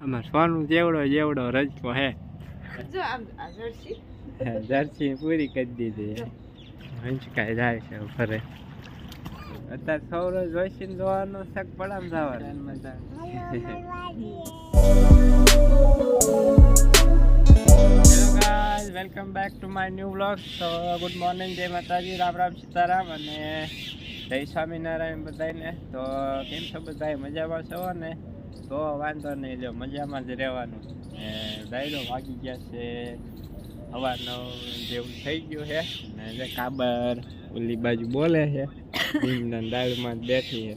આમાં સોનું જેવડો જેવડો રજકો હે. જો આમ આ જર્સી. હે, જર્સી પૂરી કરી દીધી હંચકાઈ જાય છે ફરે અત્યારે સૌરો જોઈશીને જોવાનો શક પડામ જવા welcome back to my new blog તો ગુડ મોર્નિંગ જય માતાજી રામ રામ સીતારામ અને જય સ્વામિનારાયણ બધાને તો કેમ છો બધા મજામાં છો ને તો વાંધો નહીં લ્યો મજામાં જ રહેવાનું. ડાયરો વાગી ગયા છે હવાનો જેવું થઈ ગયું છે. ને જે કાબર ઓલી બાજુ બોલે છે ભીમના દાળમાં જ બેઠી છે.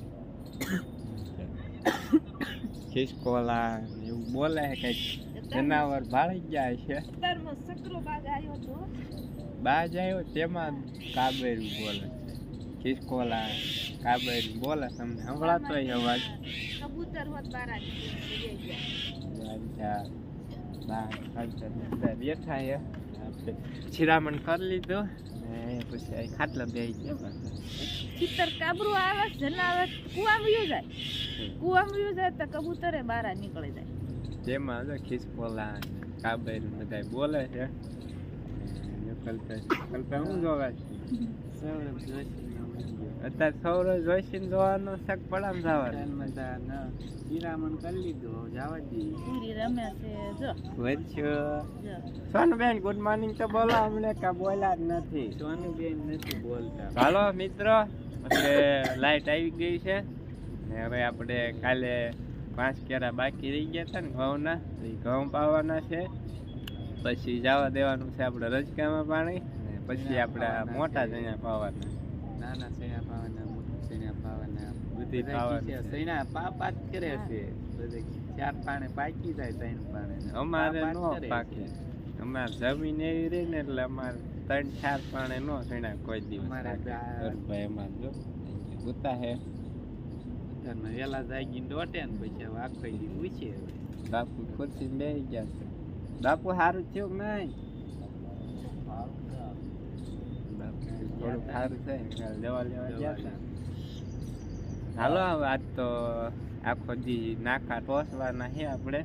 ખિસકોલા એવું બોલે છે કંઈક. જનાવર ભાળી જાય છે. બાજ આવ્યો તેમાં કાબેરું બોલે ખિસકોલા કાબર બોલે તમને સંભળાતો હોય અવાજ. કબૂતર હોત બારા બેઠા હે. આપણે શિરામણ કરી લીધું ને પછી ખાટલા બે ગયા ચિત્તર કાબરું આવે જનાવર કુવામાં જાય. કુવામાં જાય તો કબૂતરે બારા નીકળી જાય. જેમાં જો ખિસકોલા કાબર બધા બોલે છે. કલ્પે કલ્પે હું જોવા અત્યારે સૌરવ જોઈશીને જોવાનો શક પડામ જવાનો. હીરામણ કરી લીધું જવા દઈએ. પૂરી રમે છે જો. વચ્ચે સોનુબેન ગુડ મોર્નિંગ તો બોલો અમને કા બોલ્યા જ નથી. સોનુબેન નથી બોલતા. હાલો મિત્રો. એટલે લાઈટ આવી ગઈ છે. ને હવે આપણે કાલે પાંચ કેરા બાકી રહી ગયા હતા ને ઘઉંના. તો ઈ ઘઉં પાવાના છે. પછી જવા દેવાનું છે આપણે રજકામાં પાણી. ને પછી આપણે મોટા જણ્યા પાવાના. નાના સૈણા પાવાના મોટા સૈણા પાવાના બધી બધા પાવાની કી છે, છે. સૈણા પા પાત કરે છે. બધે ચાર પાણે પાકી જાય ત્રણ પાણે. અમારે નો પાકે અમારે જમીન એવી રહી ને એટલે અમારે ત્રણ ચાર પાણે નો સણા કોઈ દિવસ અમારે એમાં જો ગુતા હે. વેલા જાગીને દોટે ને પછી આખો દી પૂછે બાપુ ખુરશી બે ગયા છે. બાપુ સારું થયું નહીં બાપુ થોડું સારું છે દવા લેવા ગયા હતા. હાલો હવે આજ તો આખો દી નાકા ટોસવાના છે આપણે.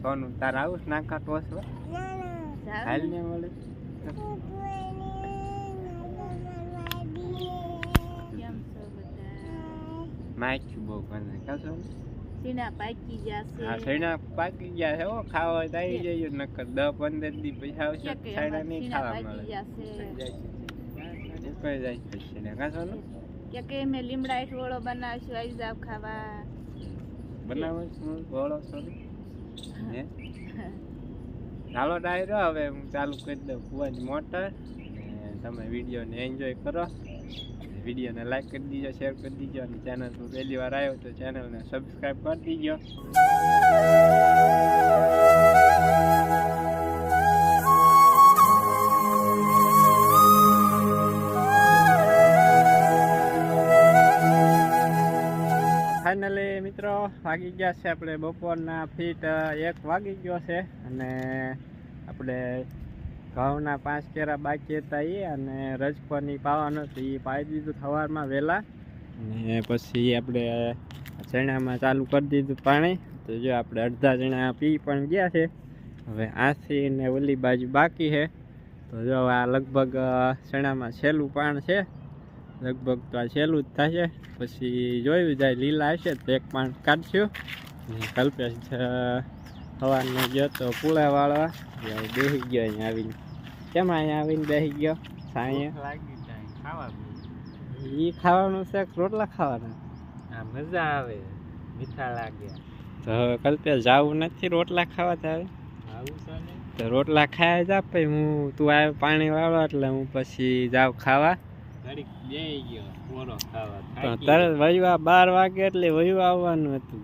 સોનું તાર આવું નાખા નાકા ટોસવા? હાલ ને મળે માખ્યું બહુ કરે કાશો સીના પાકી ગયા છે. હા સૈણા પાકી ગયા છે હો. ખાવા તો આવી જઈએ નકર દસ પંદર દી પૈસા આવશે સૈણા નહીં ખાવા મળે. કોઈ જાય પછી ને કાશો ને કે કે મેં લીમડા ઠોળો બનાવશું આવી જાવ ખાવા. બનાવો છું? સોરી? હે. ચાલો ડાયરો હવે હું ચાલુ કરી દઉં ફુવાજ મોટર. તમે વિડીયોને એન્જોય કરો. વિડીયોને લાઈક કરી દીજો શેર કરી દીજો અને ચેનલ પર પહેલી વાર આવ્યો તો ચેનલને સબસ્ક્રાઈબ કરી દીજો. વાગી ગયા છે આપણે બપોરના ફીટ એક વાગી ગયો છે અને આપણે ઘઉંના પાંચ કેરા બાકી હતા એ અને રજકોની પાવાનો હતો એ પાઈ દીધું સવારમાં વહેલા. અને પછી આપણે ચણામાં ચાલુ કરી દીધું પાણી. તો જો આપણે અડધા ચણા પી પણ ગયા છે. હવે આથી ને ઓલી બાજુ બાકી છે. તો જો આ લગભગ ચણામાં છેલ્લું પાણ છે. લગભગ તો આ છેલ્લું જ થશે. પછી જોયું જાય લીલા હશે તો એક પાણ કાઢશું. કલ્પેશ સવારનો ગયો તો પૂળા વાળવા. બેસી ગયો અહીંયા આવીને. કેમ અહીંયા આવીને બેસી ગયો? સાંજે લાગી જાય ખાવા એ ખાવાનું છે રોટલા ખાવાના? આ મજા આવે મીઠા લાગે. તો હવે કલ્પેશ જવું નથી રોટલા ખાવા તારે તો રોટલા ખાયા જા પછી હું તું આવે પાણી વાળો એટલે હું પછી જાઉં ખાવા. તરત વયું બાર વાગે એટલે વયું આવવાનું હતું.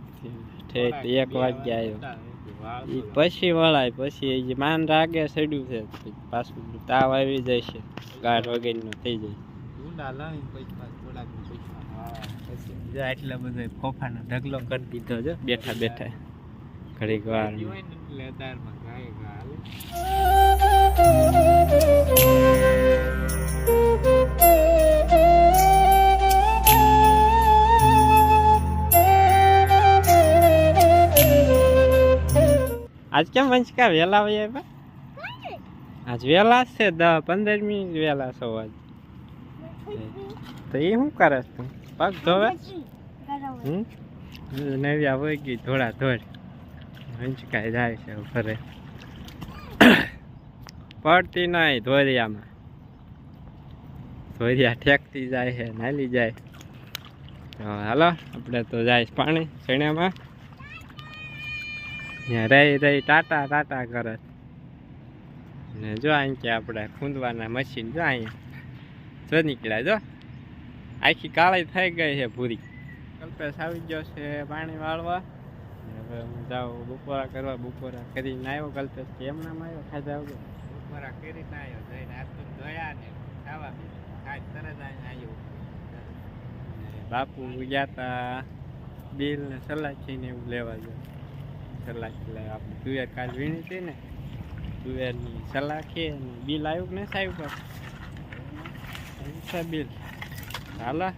ઠેઠ એક વાગે આવ્યો. પછી વળાય પછી એ માન રાગે ચડ્યું છે પછી તાવ આવી જાય. છે ગાઢ વગેરેનું થઈ જાય એટલા બધા ખોફાનો ઢગલો કરી દીધો છે બેઠા બેઠા. ઘડીક વાર. આજ કેમ વંચકા વહેલા હોય આવ્યા આજ વહેલા છે દસ પંદર મિનિટ વહેલા છો આજ. તો એ શું કરે તું પગ ધોવે? હમ? નવ્યા હોય ગઈ ધોળા ધોળ. વંચકાઈ જાય છે ઘરે પડતી નહીં ધોરિયામાં. ધોરિયા ઠેકતી જાય છે, નાલી જાય. હાલો, આપણે તો જાય પાણી, ચણ્યામાં. રહી રહી ટાટા ટાટા કરે. ને જો અહીં કે આપણે ખૂંદવાના મશીન જો અહીંયા. જો નીકળ્યા જો. આખી કાળી થઈ ગઈ છે પૂરી કલ્પેશ આવી ગયો છે પાણી વાળવા. હવે હું જાઉં બપોરા કરવા બપોરા કરીને આવ્યો કલ્પેશ કેમ નામ આવ્યો ખાધા વગર. બપોરા કરીને આવ્યો જઈને આટલું જોયા ને ખાવા ખાઈ તરત આવ્યો. ને બાપુ ગયા તા બિલ ને સલાહ ને એવું લેવા ગયો. લાવ્યા આપણે તુવેર કાલ વીણી હતી ને તુવેરની સલાખી અને બિલ આવ્યું કે ને પણ છે બિલ. હાલા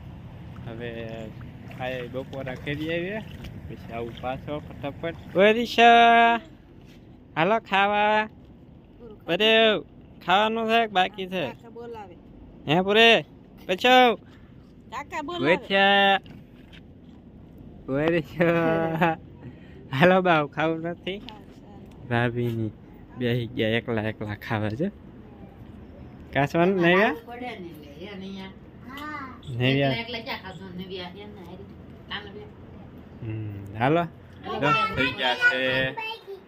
હવે ખાય બપોરા કરી આવીએ પછી આવું પાછો ફટાફટ. ઓય હાલો ખાવા. અરે ખાવાનું છે બાકી છે? હે પૂરે પછી કાકા વેચ્યા. વેચ્યા હાલો બાવ ખાવું નથી? ભાભીની બે ગયા એકલા એકલા ખાવા છે કાચવાનું નહીં હાલો. થઈ ગયા છે.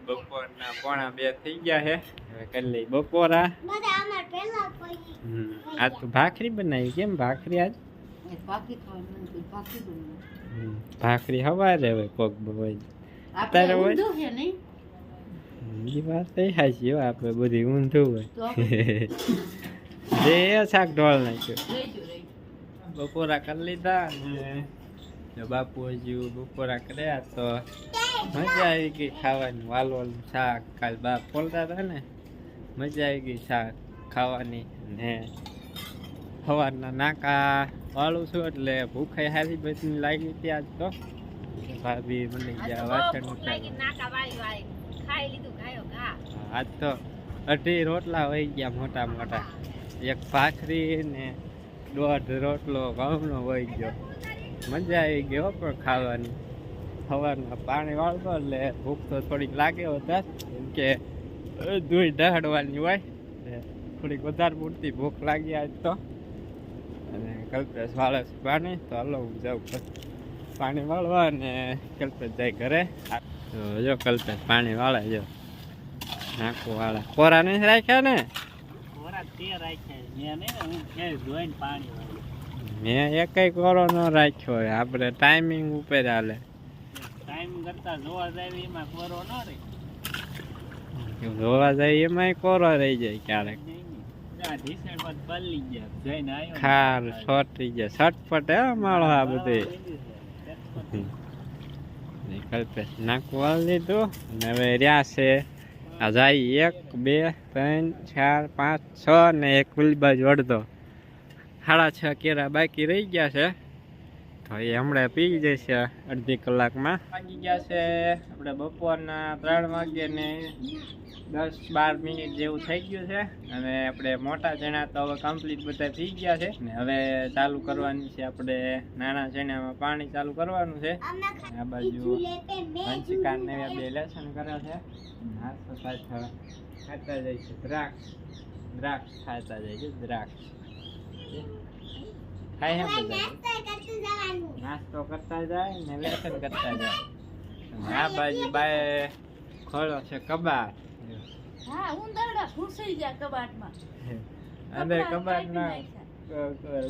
બપોરના પોણા બે થઈ ગયા છે હવે કરી લઈ બપોરા. હમ, આજ તો ભાખરી બનાવી. કેમ ભાખરી આજ? ભાખરી હવારે હોય કોક હોય આપણે ઊંધું છે નહીં? એ વાત થઈ હાચી આપણે બધી ઊંધું હોય. જે શાક ઢોળ નાખ્યું. બપોરા કરી લીધા ને બાપુ હજુ બપોરા કર્યા તો મજા આવી ગઈ ખાવાની. વાલ વાલ શાક કાલ બાપ બોલતા હતા ને મજા આવી ગઈ શાક ખાવાની ને સવારના નાકા વાળું છું એટલે ભૂખાઈ હારી બધી લાગી ત્યાં જ તો. ભાભી મને ગયા વાસણ ઉતારવા. ખાઈ લીધું ખાયો ઘા. આજ તો અઢી રોટલા હોય ગયા મોટા મોટા. એક ભાખરી ને દોઢ રોટલો ઘઉંનો હોય ગયો. મજા આવી ગઈ હો પણ ખાવાની. સવારમાં પાણી વાળતો એટલે ભૂખ તો થોડીક લાગે વધારે. કેમ કે દૂધ ઢાળવાની હોય. થોડીક વધારે પૂરતી ભૂખ લાગી આજ તો. અને કલ્પેશ વાળસ પાણી. તો હલો હું જાઉં પાણી વાળવા અને કલ્પેશ જાય ઘરે. તો જો કલ્પેશ પાણી વાળે જો. નાખું વાળે. કોરા નહીં રાખ્યા ને? મેં એકય કોરો ન રાખ્યો આપણે ટાઈમિંગ ઉપર હાલે. જોવા જાય એમાંય કોરો રહી જાય ક્યારેક. ખાર છોટી જાય છટપટ હે માળો આ બધી. કલ્પેશ નાખું વાળી લીધું અને હવે રહ્યા છે. આ એક, બે, ત્રણ, ચાર, પાંચ, છ ને એક પેલી બાજુ સાડા છ કેરા બાકી રહી ગયા છે. તો એ હમણાં પી જશે અડધી કલાકમાં. વાગી ગયા છે. આપણે બપોરના ત્રણ વાગે ને દસ બાર મિનિટ જેવું થઈ ગયું છે અને આપણે મોટા ચણા તો હવે કમ્પ્લીટ બધા થઈ ગયા છે. ને હવે ચાલુ કરવાની છે આપણે નાના ચણામાં પાણી ચાલુ કરવાનું છે. આ બાજુ વંશિકાન ને બે લેસન કરે છે. નાસ્તો પાછળ ખાતા જાય છે દ્રાક્ષ. દ્રાક્ષ ખાતા જાય છે દ્રાક્ષ. ખાય હે બધા? નાસ્તો કરતા જાય ને લેસન કરતા જાય. આ બાજુ બાય ખોળો છે કબાટ. હા ઉંદરડા ઘૂસી ગયા કબાટમાં.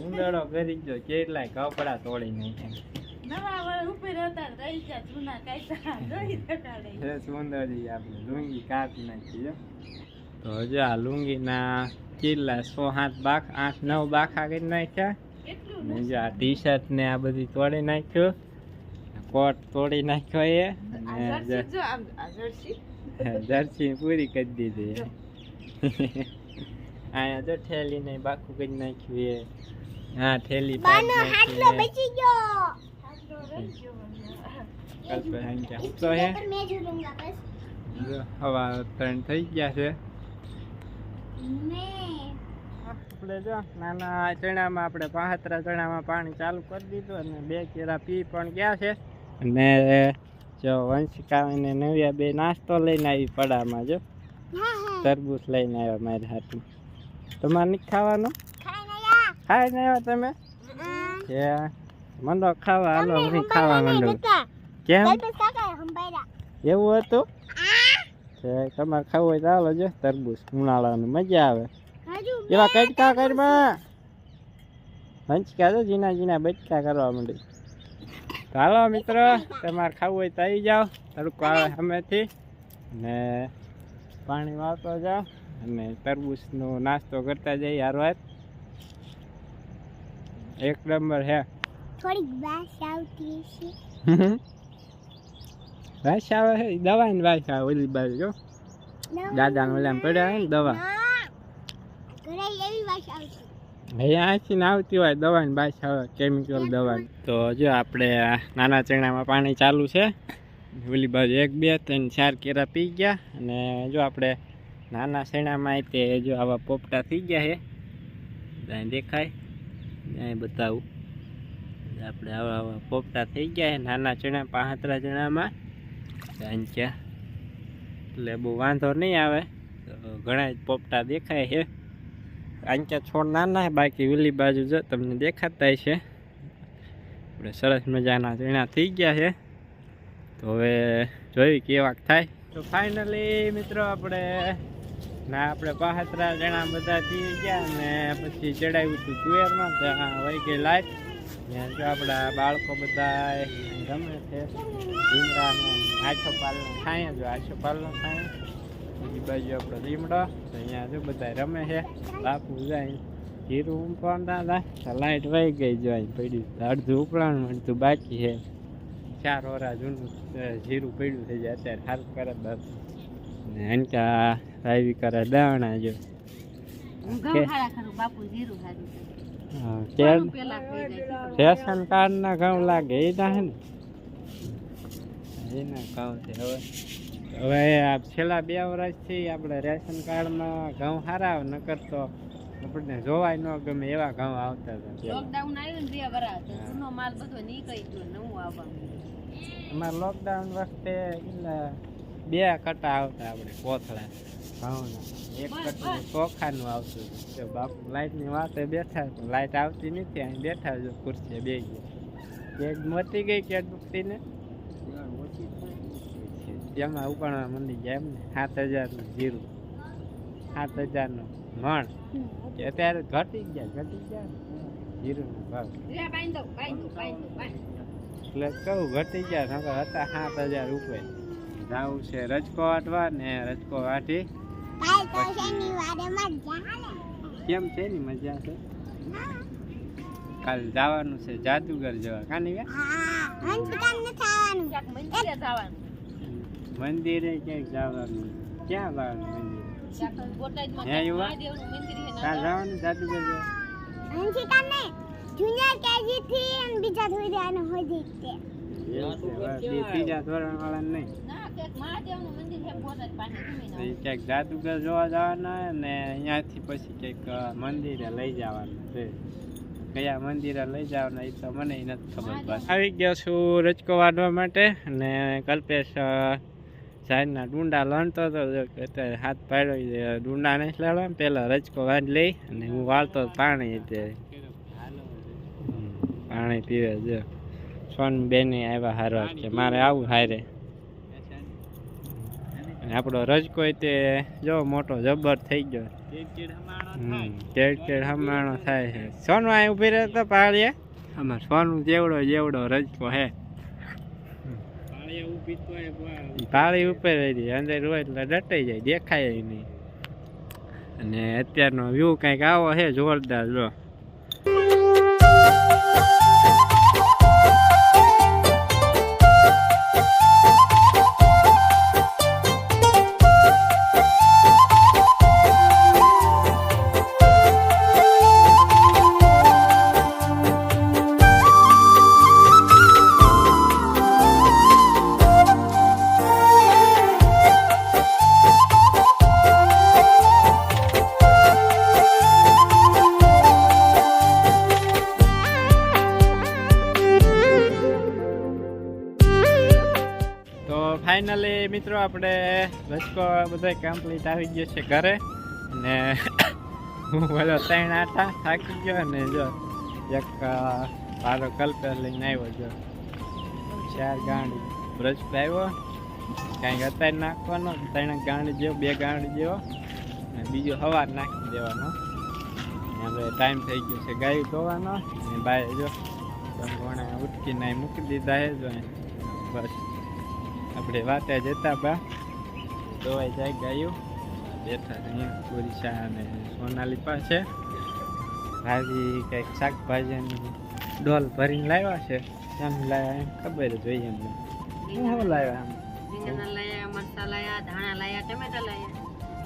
ઉંદરડો કરી ગયો કેટલાય કપડા તોડી નાખ્યા. નવા વર્ષ ઉપર હતા રહી ગયા જૂના કાયદા જોઈ શકાડે સુંદરી આપણે લુંગી કાપી નાખી. તો હજુ આ લુંગીના કિલ્લા સો સાત બાખ આઠ નવ બાખા કરી નાખ્યા. ને જો આ ટી શર્ટ ને આ બધું તોડી નાખ્યું. કોટ તોડી નાખ્યો એ. અને જર્સી પૂરી કરી દીધી અહીંયા જો ઠેલી ને બાખું કરી નાખ્યું એ હા ઠેલી રહી ગયો. તો હે. હવા ત્રણ થઈ ગયા છે. આપણે જો નાના ચણામાં આપણે પાહતરા ચણામાં પાણી ચાલુ કરી દીધું અને બે કેરા પી પણ ગયા છે. અને જો વંશિકા અને નવ્યા બે નાસ્તો લઈને આવી પડામાં જો. તરબૂચ લઈને આવ્યા મારી હાથમાં તમારે નહીં ખાવાનું? ખાઈને આવ્યા તમે? કે મંડો ખાવા હાલો હું ખાવા માંડો કેમ? એવું હતું? તમારે ખાવું હોય તો હાલો જો તરબૂચ ઉનાળાનું. મજા આવે. એવા કટકા કરમાં હંચકા તો જીના જીના બચકા કરવા માંડી. હાલો મિત્રો તમારે ખાવું હોય તો આવી જાઓ તડકો આવે અમેથી ને પાણી વાળતો જાઓ અને તરબૂચનો નાસ્તો કરતા જઈએ હારવાર એક નંબર હે. થોડીક વાસ આવતી છે વાસ આવે છે દવા ને વાસ આવે ઓલી બાજુ જો. દાદાને ઓલા પડ્યા દવા. ઘરે એવી વાસ આવતી. અહીંયા અહીંથી આવતી હોય દવાની આવે કેમિકલ દવાની. તો જો આપણે નાના ચણામાં પાણી ચાલુ છે. ઓલી બાજુ એક, બે, ત્રણ, ચાર કેરા પી ગયા. અને જો આપણે નાના ચણામાં તે જો આવા પોપટા થઈ ગયા છે. ત્યાં દેખાય. ત્યાં બતાવું. આપણે આવા આવા પોપટા થઈ ગયા છે નાના ચણા, પાંત્રા ચણામાં. ત્યાં એટલે બહુ વાંધો નહીં આવે. તો ઘણા જ પોપટા દેખાય છે. આંચા છોડ નાના બાકી ઓલી બાજુ જો તમને દેખાતા છે. આપણે સરસ મજાના ઝીણા થઈ ગયા છે. તો હવે જોઈ કેવાક થાય. તો ફાઇનલી મિત્રો આપણે ના આપણે પાહતરા જણા બધા થઈ ગયા અને પછી ચડાવ્યું હતું કુવેરમાં ત્યાં વહી ગઈ લાઈટ. ત્યાં જો આપણા બાળકો બધા ગમે છે. ભીમરાનું આછો પાલનો છાંય જો આછો પાલનો છાંય બીજી બાજુ આપણો લીમડો અહીંયા જો બધા રમે છે. બાપુ જાય જીરું ઉપાડતા હતા લાઈટ વહી ગઈ જો પડી. અડધું ઉપરાણ અડધું બાકી છે. ચાર વરા જૂનું જીરું પડ્યું થઈ જાય અત્યારે સારું કરે બસ. ને હંકા રાવી કરે દાણા જો. રેશન કાર્ડ ના ઘઉં લાગે એ ના હે ને? એના ઘઉં છે હવે. હવે આ છેલ્લા બે વર્ષથી આપણે રેશન કાર્ડમાં ઘઉં સારા આવે નકર તો આપણને જોવાય ન ગમે એવા ઘઉં આવતા હતા લોકડાઉન આવ્યું ને બે વરા જૂનો માલ બધો નીકળી ગયો નવું આવવાનું. અમારે લોકડાઉન વખતે બે કટા આવતા આપણે કોથળા ઘઉંના. એક કટું ચોખાનું આવતું. તો બાપુ લાઈટની વાતે બેઠા લાઇટ આવતી નથી અહીં બેઠા જો ખુરશીએ બે ગયા કેક મતી ગઈ કેક દુખતી ને એમાં ઉપાણા મંદિર જાય એમ ને સાત હજારનું જીરું સાત હજારનું મણ. કે અત્યારે ઘટી ગયા ઘટી ગયા જીરુંનો ભાવ. એટલે કહું ઘટી ગયા નકર હતા સાત હજાર ઉપર જાવું છે રજકો વાટવા ને રજકો વાટી. કેમ છે ની મજા છે? કાલ જવાનું છે જાદુગર જવા. કાની વે હા હંસકામ ન ખાવાનું ક્યાંક મંદિરે ક્યાંક જવાનું? ક્યાં જવાનું મંદિરે? જાદુગર જવા જવાના ને અહીંયાથી પછી કંઈક મંદિરે લઈ જવાનું છે. કયા મંદિરે લઈ જવાના એ તો મને નથી ખબર બસ. આવી ગયો છું રજકો વાળવા માટે અને કલ્પેશ સાંજના ડુંડા લણતો હતો અત્યારે હાથ પાડ્યો ડુંડા નહીં લાડવા પહેલાં રચકો વાળી લઈ અને હું વાળતો પાણી અત્યારે. પાણી પીવે જો સોન બેને આવ્યા હારવા કે મારે આવું હારે. આપણો રજકો તે જો મોટો જબર થઈ ગયો. કેડ કેડ હમણાં થાય છે. સોનું અહીં ઊભી રહેતો પાડીએ. આમાં સોનું જેવડો જેવડો રજકો હે પાળી ઉપર રહી અંદર હોય એટલે ડટાઈ જાય, દેખાય નહીં. અને અત્યારનો વ્યૂ કંઈક આવો છે, જોરદાર, જો. મિત્રો આપણે રસકો બધા કમ્પ્લીટ આવી ગયો છે ઘરે. અને હું બોલો ત્રણ આટા થાકી ગયો અને જો એક મારો કલ્પર લઈને આવ્યો જો. ચાર ગાંડી. બ્રશ આવ્યો. કાંઈક અત્યારે નાખવાનો, ત્રણ ગાંડી જેવો, બે ગાંડી જેવો. અને બીજો હવાર નાખી દેવાનો. હવે ટાઈમ થઈ ગયો છે ગાય ધોવાનો. અને બાય જો ઘણા ઉટકીને મૂકી દીધા છે જો. બસ. આપણે વાતે જતા બા. ધોવાઈ જાય ગાયું. બેઠા અહીંયા ઓરિશા અને સોનાલી પાસે. ભાજી કંઈક શાકભાજીની ડોલ ભરીને લાવ્યા છે. એમ લાવ્યા એમ ખબર જ હોય એમને. શું લાવ્યા આમ રીંગણા લાયા મરચા લાયા ધાણા લાયા ટમેટા લાયા.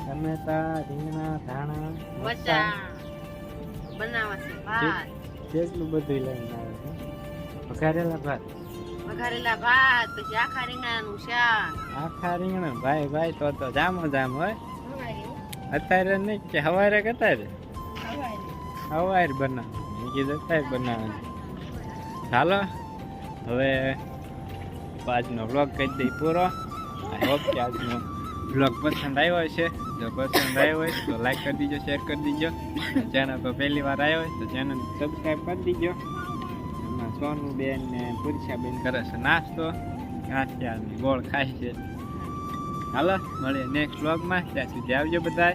ટમેટા રીંગણા ધાણા મરચાં. મરચા. બનાવવા છે ભાત કેટલું બધું લઈને આવે છે. વઘારેલા ભાત. વઘારેલા ભાત પછી આખા રીંગણાનું શાક. આખા રીંગણા? ભાઈ ભાઈ તો તો જામો જામ હોય. અત્યારે નહીં કે હવારે કે અત્યારે? હવારે બનાવ મેં કીધું અત્યારે બનાવવાનું. ચાલો હવે આજનો વ્લોગ કરી દઈ પૂરો. આઈ હોપ કે આજનો વ્લોગ પસંદ આવ્યો છે જો પસંદ આવ્યો હોય તો લાઈક કરી દીજો શેર કરી દીજો. ચેનલ પર પહેલી વાર આવ્યો હોય તો ચેનલ સબસ્ક્રાઈબ કરી દીજો. એમાં સોનું બેન ને પુરુષા બેન કરે છે નાસ્તો. ગાંઠિયા ગોળ ખાય છે. હાલો, મળીએ નેક્સ્ટ વ્લોગમાં ત્યાં સુધી આવજો બધા